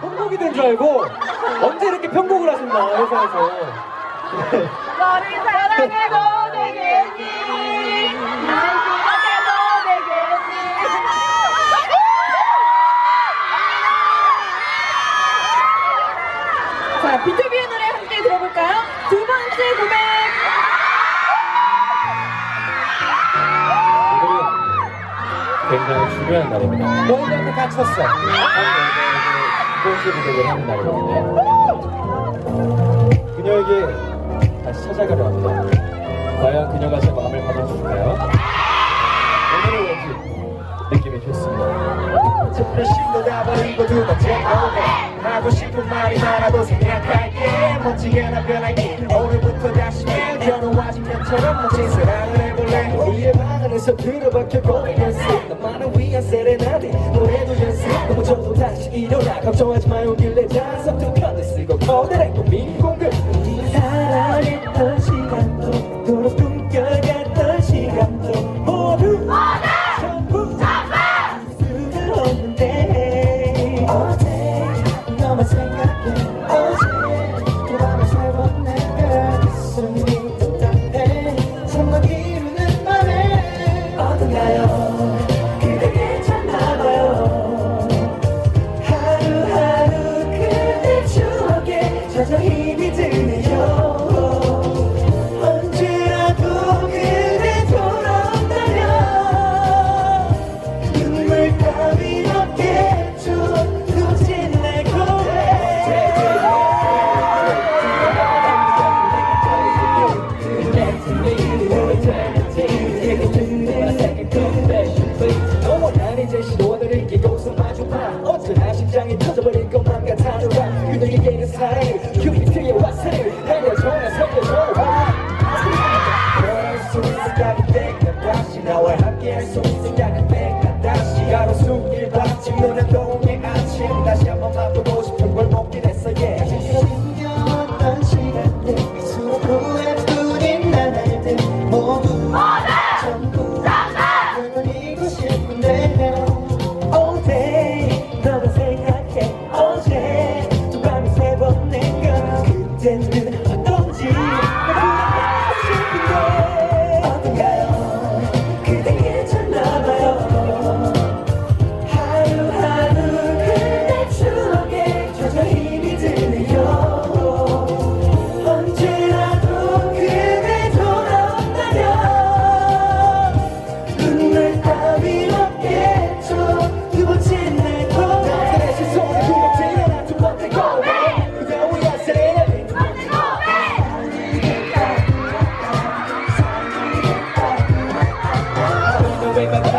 편곡이 된 줄 알고 언제 이렇게 편곡을 하셨나 회사에서 너를 사랑해도 되겠니? 날 생각해도 되겠니? 자, 비투비의 노래 함께 들어볼까요? 두 번째 고백. 굉장히 중요한 날입니다. 너희들한테 번째 고백을 하는 날이거든요 그녀에게 다시 찾아가려 합니다. 과연 그녀가 제 마음을 받아줄까요? 오늘은 왠지 느낌이 좋습니다. 특별 신고가버리고 두 번째 고백 하고 싶은 말이 많아도 생각할게 멋지게 나 변할게 오늘부터 다시 결혼 아직 년처럼 멋진 사랑을 방 안에서 들어박혀 고백했어. 나만을 위한 세레나데 노래도 연습 넘어져도 다시 일어나. 걱정하지 마요. 길래 자석도 편을 쓰고 거대한 고민 공급 받 way back.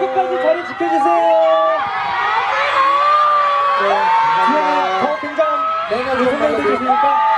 끝까지 자리 지켜주세요. 네, 뒤에는 더 굉장한 내가 선배님들 계시니까